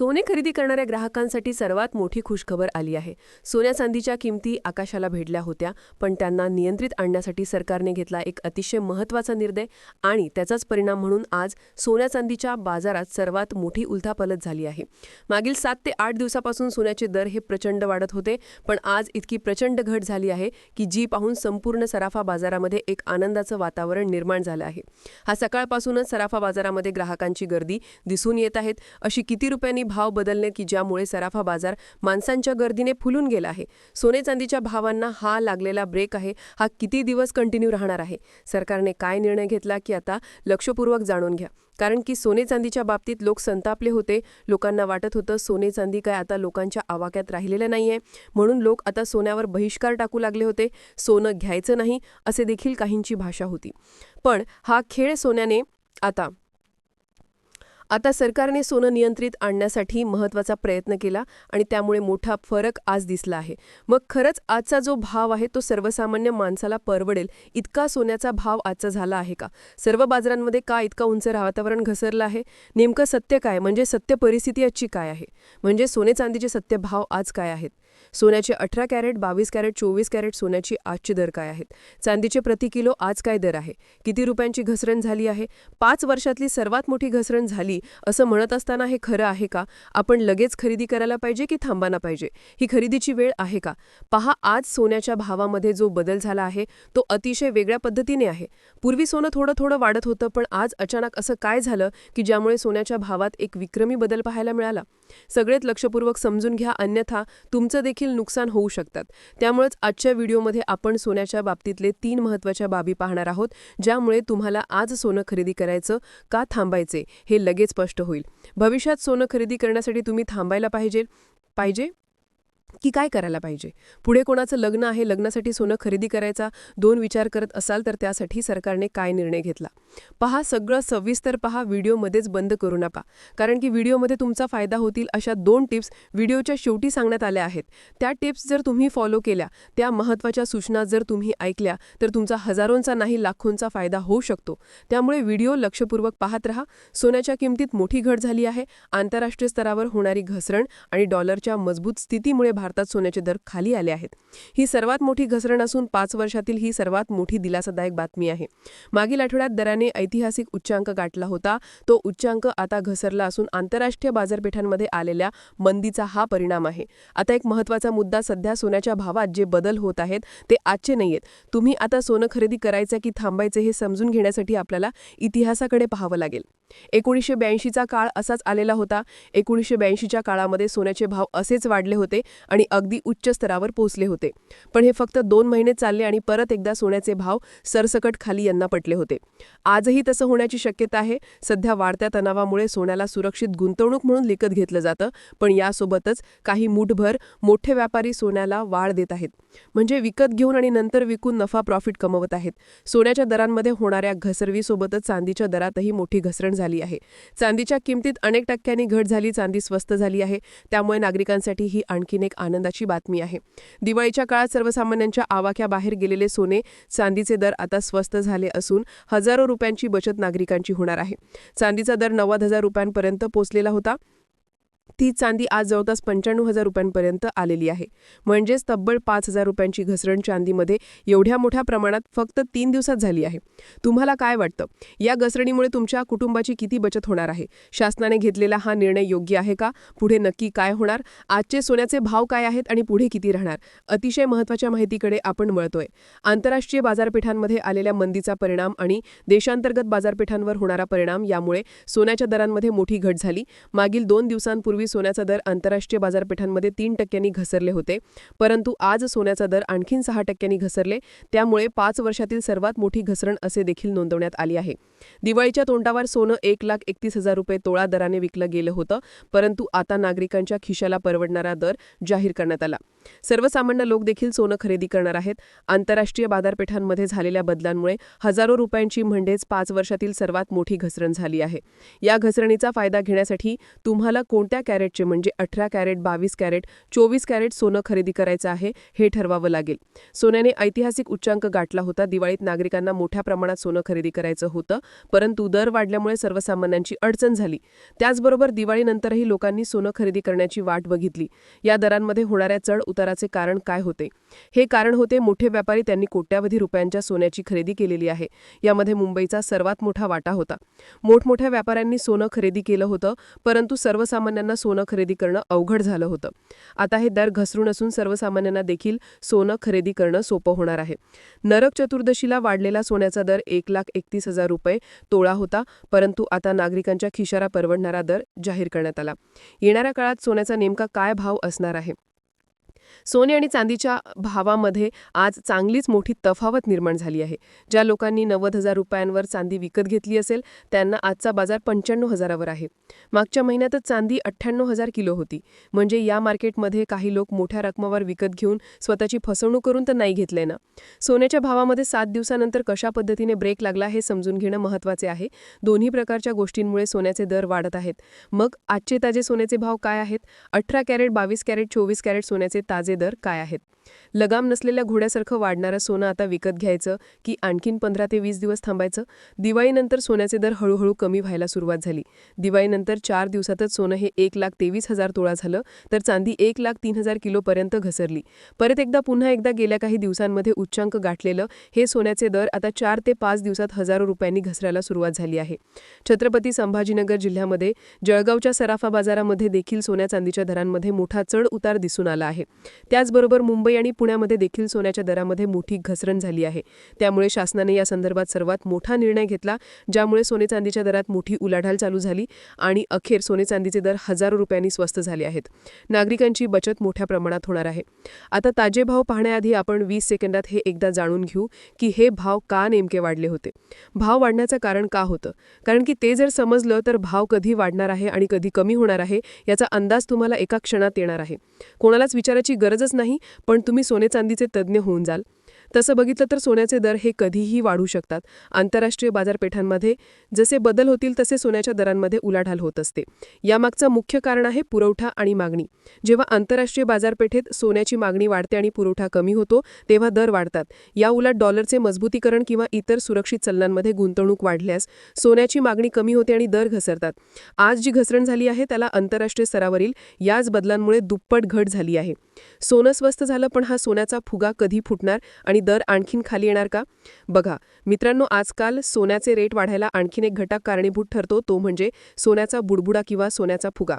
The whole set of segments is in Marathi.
सोने खरेदी करणाऱ्या ग्राहकांसाठी सर्वात मोठी खुशखबर आली आहे. सोन्या चांदीच्या किमती आकाशाला भेडल्या होत्या पण त्यांना नियंत्रित आणण्यासाठी सरकारने घेतला एक अतिशय महत्त्वाचा निर्णय आणि त्याचाच परिणाम म्हणून आज सोन्या चांदीच्या बाजारात सर्वात मोठी उलथापलत झाली आहे. मागील सात ते आठ दिवसापासून सोन्याचे दर हे प्रचंड वाढत होते पण आज इतकी प्रचंड घट झाली आहे की जी पाहून संपूर्ण सराफा बाजारामध्ये एक आनंदाचं वातावरण निर्माण झालं आहे. हा सकाळपासूनच सराफा बाजारामध्ये ग्राहकांची गर्दी दिसून येत आहेत अशी किती रुपयांनी भाव बदलणे की ज्यामुळे सराफा बाजार माणसांच्या गर्दीने फुलून गेला आहे. सोने चांदीच्या भावांना हा लागलेला ब्रेक आहे. हा किती दिवस कंटिन्यू राहणार आहे? सरकारने काय निर्णय घेतला की आता लक्षपूर्वक जाणून घ्या. कारण की सोने चांदीच्या बाबतीत लोक संतापले होते. लोकांना वाटत होतं सोने चांदी काय आता लोकांच्या आवाक्यात राहिलेलं नाहीये. म्हणून लोक आता सोन्यावर बहिष्कार टाकू लागले होते. सोनं घ्यायचं नाही असे देखील काहींची भाषा होती. पण हा खेळ सोन्याने आता आता सरकारने सोनं नियंत्रित आणण्यासाठी महत्त्वाचा प्रयत्न केला आणि त्यामुळे मोठा फरक आज दिसला आहे. मग खरंच आजचा जो भाव आहे तो सर्वसामान्य माणसाला परवडेल इतका सोन्याचा भाव आजचा झाला आहे का? सर्व बाजारांमध्ये का इतका उंच वातावरण घसरलं आहे? नेमकं सत्य काय? म्हणजे सत्य परिस्थिती आजची काय आहे? म्हणजे सोने चांदीचे सत्य भाव आज काय आहेत? सोन्याचे अठरा कॅरेट बावीस कॅरेट चोवीस कॅरेट सोन्याची आजचे दर काय आहेत? चांदीचे प्रति किलो आज काय दर आहे? किती रुपयांची घसरण झाली आहे? पाच वर्षातली सर्वात मोठी घसरण झाली असं म्हणत असताना हे खरं आहे का? आपण लगेच खरेदी करायला पाहिजे की थांबाना पाहिजे? ही खरेदीची वेळ आहे का? पहा आज सोन्याच्या भावामध्ये जो बदल झाला आहे तो अतिशय वेगळ्या पद्धतीने आहे. पूर्वी सोनं थोडं थोडं वाढत होतं पण आज अचानक असं काय झालं की ज्यामुळे सोन्याच्या भावात एक विक्रमी बदल पाहायला मिळाला? सगळेच लक्षपूर्वक समजून घ्या अन्यथा तुमचं देखील देखील नुकसान होऊ शकतात. त्यामुळेच आजच्या व्हिडिओमध्ये आपण सोन्याच्या बाबतीतले तीन महत्त्वाच्या बाबी पाहणार आहोत ज्यामुळे तुम्हाला आज सोनं खरेदी करायचं का थांबायचे हे लगेच स्पष्ट होईल. भविष्यात सोनं खरेदी करण्यासाठी तुम्ही थांबायला पाहिजे पाहिजे? की काय करायला पाहिजे? पुढे कोणाचं लग्न आहे लग्नासाठी सोनं खरेदी करायचा दोन विचार करत असाल तर त्यासाठी सरकारने काय निर्णय घेतला? पहा सगळं सविस्तर पहा व्हिडिओमध्येच बंद करू नका. कारण की व्हिडिओमध्ये तुमचा फायदा होतील अशा दोन टिप्स व्हिडिओच्या शेवटी सांगण्यात आल्या आहेत. त्या टिप्स जर तुम्ही फॉलो केल्या त्या महत्त्वाच्या सूचना जर तुम्ही ऐकल्या तर तुमचा हजारोंचा नाही लाखोंचा फायदा होऊ शकतो. त्यामुळे व्हिडिओ लक्षपूर्वक पाहत रहा. सोन्याच्या किमतीत मोठी घट झाली आहे. आंतरराष्ट्रीय स्तरावर होणारी घसरण आणि डॉलरच्या मजबूत स्थितीमुळे भारतात सोन्याचे दर खाली आले आहेत. ही सर्वात मोठी घसरण असून पाच वर्षातील ही सर्वात मोठी दिलासादायक बातमी आहे. मागील आठवड्यात दराने ऐतिहासिक उच्चांक गाठला होता. तो उच्चांक आता घसरला असून आंतरराष्ट्रीय बाजारपेठांमध्ये आलेल्या मंदीचा हा परिणाम आहे. आता एक महत्त्वाचा मुद्दा सध्या सोन्याच्या भावात जे बदल होत आहेत ते आजचे नाही आहेत तुम्ही आता सोनं खरेदी करायचं की थांबायचे हे समजून घेण्यासाठी आपल्याला इतिहासाकडे पाहावं लागेल. एकोणीसशे ब्याऐंशीचा काळ असाच आलेला होता. एकोणीसशे ब्याऐंशीच्या काळामध्ये सोन्याचे भाव असेच वाढले होते. आणि अगदी उच्च स्तरावर पोहोचले होते. पण हे फक्त दोन महिने चालले आणि परत एकदा सोन्याचे भाव सरसकट खाली यांना पटले होते. आजही तसं होण्याची शक्यता आहे. सध्या वाढत्या तणावामुळे सोन्याला सुरक्षित गुंतवणूक म्हणून लिखत घेतलं जातं पण यासोबतच काही मुठभर मोठे व्यापारी सोन्याला वाढ देत आहेत. म्हणजे विकत घेऊन आणि नंतर विकून नफा प्रॉफिट कमवत आहेत. सोन्याच्या दरांमध्ये होणाऱ्या घसरवीसोबतच चांदीच्या दरातही मोठी घसरण झाली आहे. चांदीच्या किमतीत अनेक टक्क्यांनी घट झाली चांदी स्वस्त झाली आहे. त्यामुळे नागरिकांसाठी ही आणखीन एक आनंदाची बातमी आहे. दिवाळीच्या काळात सर्वसामान्यांच्या आवाक्याबाहेर गेलेले सोने चांदीचे दर आता स्वस्त झाले असून हजारो रुपयांची बचत नागरिकांची होणार आहे. चांदीचा दर नव्वद हजार रुपयांपर्यंत पोचलेला होता. ती चांदी आज जवळपास पंच्याण्णव हजार रुपयांपर्यंत आलेली आहे. म्हणजेच तब्बल पाच हजार रुपयांची घसरण चांदीमध्ये एवढ्या मोठ्या प्रमाणात फक्त तीन दिवसात झाली आहे. तुम्हाला काय वाटतं? या घसरणीमुळे तुमच्या कुटुंबाची किती बचत होणार आहे? शासनाने घेतलेला हा निर्णय योग्य आहे का? पुढे नक्की काय होणार? आजचे सोन्याचे भाव काय आहेत आणि पुढे किती राहणार? अतिशय महत्त्वाच्या माहितीकडे आपण वळतोय. आंतरराष्ट्रीय बाजारपेठांमध्ये आलेल्या मंदीचा परिणाम आणि देशांतर्गत बाजारपेठांवर होणारा परिणाम यामुळे सोन्याच्या दरांमध्ये मोठी घट झाली. मागील दोन दिवसांपूर्वी सोन्याचा दर आंतरराष्ट्रीय बाजारपेठांमध्ये तीन टक्क्यांनी घसरले होते परंतु आज सोन्याचा दर आणखीन सहा टक्क्यांनी घसरले त्यामुळे पाच वर्षातील सर्वात मोठी घसरण असे देखील नोंदवण्यात आली आहे. दिवाळीच्या तोंडावर सोनं एक लाख एकतीस हजार रुपये तोळा दराने विकलं गेलं होतं परंतु आता नागरिकांच्या खिशाला परवडणारा दर जाहीर करण्यात आला. सर्वसामान्य लोक देखील सोनं खरेदी करणार आहेत. आंतरराष्ट्रीय बाजारपेठांमध्ये झालेल्या बदलांमुळे हजारो रुपयांची म्हणजेच पाच वर्षातील सर्वात मोठी घसरण झाली आहे. या घसरणीचा फायदा घेण्यासाठी तुम्हाला कोणत्या कॅरेटचे म्हणजे अठरा कॅरेट बावीस कॅरेट चोवीस कॅरेट सोनं खरेदी करायचं आहे हे ठरवावं लागेल. सोन्याने ऐतिहासिक उच्चांक गाठला होता. दिवाळीत नागरिकांना मोठ्या प्रमाणात सोनं खरेदी करायचं होतं परंतु दर वाढल्यामुळे सर्वसामान्यांची अडचण झाली. त्याचबरोबर दिवाळीनंतरही लोकांनी सोनं खरेदी करण्याची वाट बघितली. या दरांमध्ये होणाऱ्या चढ उताराचे कारण काय होते? हे कारण होते मोठे व्यापारी त्यांनी कोट्यावधी रुपयांच्या सोन्याची खरेदी केलेली आहे. यामध्ये मुंबईचा सर्वात मोठा वाटा होता. मोठमोठ्या व्यापाऱ्यांनी सोनं खरेदी केलं होतं परंतु सर्वसामान्यांना सोनं खरेदी करणं अवघड झालं होतं. आता हे दर घसरून असून सर्वसामान्यांना देखील सोनं खरेदी करणं सोपं होणार आहे. नरक चतुर्दशीला वाढलेला सोन्याचा दर एक लाख एकतीस हजार रुपये तोळा होता परंतु आता नागरिकांच्या खिशारा परवडणारा दर जाहीर करण्यात आला. येणाऱ्या काळात सोन्याचा नेमका काय भाव असणार आहे? सोने आणि चांदीच्या भावामध्ये आज चांगलीच मोठी तफावत निर्माण झाली आहे. ज्या लोकांनी नव्वद हजार रुपयांवर चांदी विकत घेतली असेल त्यांना आजचा बाजार पंच्याण्णव हजारावर आहे. मागच्या महिन्यातच चांदी अठ्ठ्याण्णव हजार किलो होती. म्हणजे या मार्केटमध्ये काही लोक मोठ्या रकमावर विकत घेऊन स्वतःची फसवणूक करून तर नाही घेतलंय ना? सोन्याच्या भावामध्ये सात दिवसानंतर कशा पद्धतीने ब्रेक लागला हे समजून घेणं महत्त्वाचे आहे. दोन्ही प्रकारच्या गोष्टींमुळे सोन्याचे दर वाढत आहेत. मग आजचे ताजे सोन्याचे भाव काय आहेत? अठरा कॅरेट बावीस कॅरेट चोवीस कॅरेट सोन्याचे ताजे ताजे दर काय आहेत? लगाम नसलेल्या घोड्यासारखं वाढणारं सोनं आता विकत घ्यायचं की आणखीन पंधरा ते वीस दिवस थांबायचं? दिवाळीनंतर सोन्याचे दर हळूहळू कमी व्हायला सुरुवात झाली. दिवाळीनंतर चार दिवसातच सोनं हे एक लाख तेवीस हजार तोळा झालं तर चांदी एक लाख तीन हजार किलोपर्यंत घसरली. परत एकदा पुन्हा एकदा गेल्या काही दिवसांमध्ये उच्चांक गाठलेलं हे सोन्याचे दर आता चार ते पाच दिवसात हजारो रुपयांनी घसरायला सुरुवात झाली आहे. छत्रपती संभाजीनगर जिल्ह्यामध्ये जळगावच्या सराफा बाजारामध्ये देखील सोन्या चांदीच्या दरांमध्ये मोठा चढ उतार दिसून आला आहे. त्याचबरोबर मुंबई आणि पुण्यामध्ये देखील सोन्याच्या दरामध्ये मोठी घसरण झाली आहे. त्यामुळे शासनाने या संदर्भात सर्वात मोठा निर्णय घेतला ज्यामुळे सोने चांदीच्या दरात मोठी उलाढाल चालू झाली आणि अखेर सोने चांदीचे दर हजारो रुपयांनी स्वस्त झाले आहेत. नागरिकांची बचत मोठ्या प्रमाणात होणार आहे. आता ताजे भाव पाहण्याआधी आपण वीस सेकंदात हे एकदा जाणून घेऊ की हे भाव का नेमके वाढले होते. भाव वाढण्याचं कारण का होतं? कारण की ते जर समजलं तर भाव कधी वाढणार आहे आणि कधी कमी होणार आहे याचा अंदाज तुम्हाला एका क्षणात येणार आहे. कोणालाच विचाराची गरजच नाही पण तुम्ही सोने चांदीचे तज्ज्ञ होऊन जाल. तसं बघितलं तर सोन्याचे दर हे कधीही वाढू शकतात. आंतरराष्ट्रीय बाजारपेठांमध्ये जसे बदल होतील तसे सोन्याच्या दरांमध्ये उलाढाल होत असते. यामागचं मुख्य कारण आहे पुरवठा आणि मागणी. जेव्हा आंतरराष्ट्रीय बाजारपेठेत सोन्याची मागणी वाढते आणि पुरवठा कमी होतो तेव्हा दर वाढतात. या उलट डॉलरचे मजबूतीकरण किंवा इतर सुरक्षित चलनांमध्ये गुंतवणूक वाढल्यास सोन्याची मागणी कमी होते आणि दर घसरतात. आज जी घसरण झाली आहे त्याला आंतरराष्ट्रीय स्तरावरील याच बदलांमुळे दुप्पट घट झाली आहे. सोनं स्वस्त झालं पण हा सोन्याचा फुगा कधी फुटणार आणि दर आणखीन खाली येणार का? बघा मित्रांनो आजकाल सोन्याचे रेट वाढायला आणखीन एक घटक कारणीभूत ठरतो तो म्हणजे सोन्याचा बुडबुडा किंवा सोन्याचा फुगा.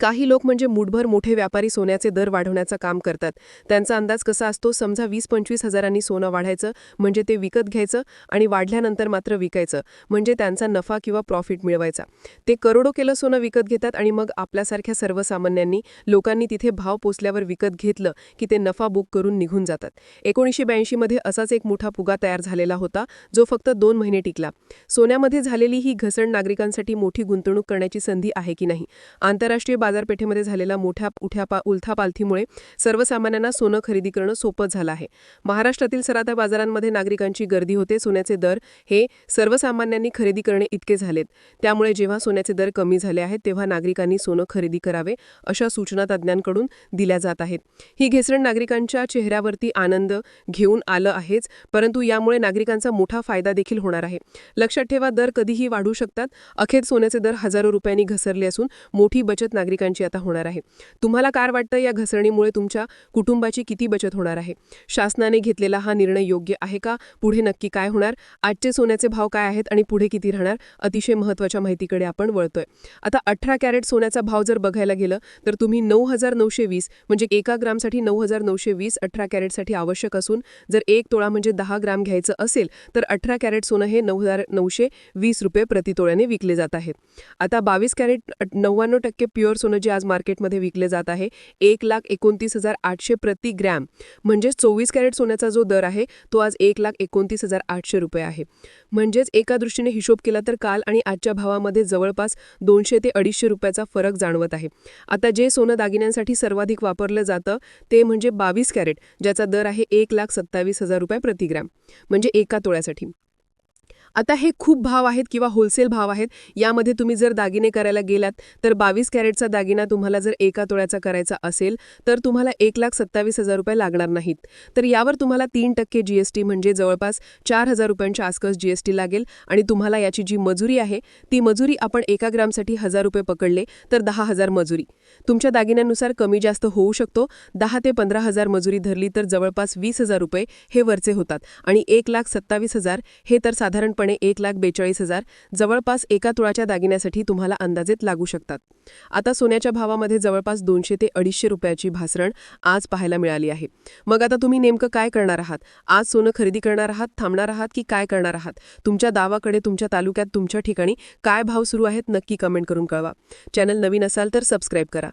काही लोक म्हणजे मुठभर मोठे व्यापारी सोन्याचे दर वाढवण्याचं काम करतात. त्यांचा अंदाज कसा असतो? समजा वीस पंचवीस हजारांनी सोनं वाढायचं म्हणजे ते विकत घ्यायचं आणि वाढल्यानंतर मात्र विकायचं म्हणजे त्यांचा नफा किंवा प्रॉफिट मिळवायचा. ते करोडो केलं सोनं विकत घेतात आणि मग आपल्यासारख्या सर्वसामान्यांनी लोकांनी तिथे भाव पोचल्यावर विकत घेतलं की ते नफा बुक करून निघून जातात. एकोणीसशे ब्याऐंशीमध्ये असाच एक मोठा फुगा तयार झालेला होता जो फक्त दोन महिने टिकला. सोन्यामध्ये झालेली ही घसरण नागरिकांसाठी मोठी गुंतवणूक करण्याची संधी आहे की नाही? आंतरराष्ट्रीय बाजारपेठेमध्ये झालेल्या मोठ्या उठ्यापा उलथापालथीमुळे सर्वसामान्यांना सोनं खरेदी करणं सोपं झालं आहे. महाराष्ट्रातील सराता बाजारांमध्ये नागरिकांची गर्दी होते. सोन्याचे दर हे सर्वसामान्यांनी खरेदी करणे इतके झालेत. त्यामुळे जेव्हा सोन्याचे दर कमी झाले आहेत तेव्हा नागरिकांनी सोनं खरेदी करावे अशा सूचना तज्ज्ञांकडून दिल्या जात आहेत. ही घेसरण नागरिकांच्या चेहऱ्यावरती आनंद घेऊन आलं आहेच परंतु यामुळे नागरिकांचा मोठा फायदा देखील होणार आहे. लक्षात ठेवा दर कधीही वाढू शकतात. अखेर सोन्याचे दर हजारो रुपयांनी घसरले असून मोठी बचत नागरिक नागरिकांची आता होणार आहे. तुम्हाला काय वाटतं या घसरणीमुळे तुमच्या कुटुंबाची किती बचत होणार आहे? शासनाने घेतलेला हा निर्णय योग्य आहे का? पुढे नक्की काय होणार? आजचे सोन्याचे भाव काय आहेत आणि पुढे किती राहणार? अतिशय महत्त्वाच्या माहितीकडे आपण वळतोय. आता अठरा कॅरेट सोन्याचा भाव जर बघायला गेलं तर तुम्ही नऊ हजार नऊशे वीस म्हणजे एका ग्रामसाठी नऊ हजार नऊशे वीस अठरा कॅरेटसाठी आवश्यक असून जर एक तोळा म्हणजे दहा ग्राम घ्यायचं असेल तर अठरा कॅरेट सोनं हे नऊ हजार नऊशे वीस रुपये प्रतितोळ्याने विकले जात आहेत. आता बावीस कॅरेट नव्याण्णव टक्के प्युअर सोनं सोनं जे आज मार्केटमध्ये विकले जात आहे एक लाख एकोणतीस हजार आठशे प्रति ग्रॅम. म्हणजेच चोवीस कॅरेट सोन्याचा जो दर आहे तो आज एक लाख एकोणतीस हजार आठशे रुपये आहे. म्हणजेच एका दृष्टीने हिशोब केला तर काल आणि आजच्या भावामध्ये जवळपास दोनशे ते अडीचशे रुपयाचा फरक जाणवत आहे. आता जे सोनं दागिन्यांसाठी सर्वाधिक वापरलं जातं ते म्हणजे बावीस कॅरेट ज्याचा दर आहे एक लाख सत्तावीस हजार रुपये प्रति ग्रॅम. म्हणजे एका तोळ्यासाठी. आता हे खूप भाव आहेत किंवा होलसेल भाव आहेत. यामध्ये तुम्ही जर दागिने करायला गेलात तर बावीस कॅरेटचा दागिना तुम्हाला जर एका तोळ्याचा करायचा असेल तर तुम्हाला एक लाख सत्तावीस हजार रुपये लागणार नाहीत. तर यावर तुम्हाला तीन टक्के जी एस टी म्हणजे जवळपास चार हजार रुपयांच्या आसपास जी एस टी लागेल आणि तुम्हाला याची जी मजुरी आहे ती मजुरी आपण एका ग्रामसाठी हजार रुपये पकडले तर दहा हजार मजुरी. तुमच्या दागिन्यानुसार कमी जास्त होऊ शकतो दहा ते पंधरा हजार मजुरी धरली तर जवळपास वीस हजार रुपये हे वरचे होतात आणि एक लाख सत्तावीस हजार हे तर साधारण साधारणपणे एक लाख बेचाळीस हजार जवळपास एका तुळाच्या दागिन्यासाठी तुम्हाला अंदाजेत लागू शकतात. आता सोन्याच्या भावामध्ये जवळपास दोनशे ते अडीचशे रुपयाची भासरण आज पाहायला मिळाली आहे. मग आता तुम्ही नेमकं काय करणार आहात? आज सोनं खरेदी करणार आहात थांबणार आहात की काय करणार आहात? तुमच्या दावाकडे तुमच्या तालुक्यात तुमच्या ठिकाणी काय भाव सुरू आहेत नक्की कमेंट करून कळवा. चॅनल नवीन असाल तर सबस्क्राईब करा.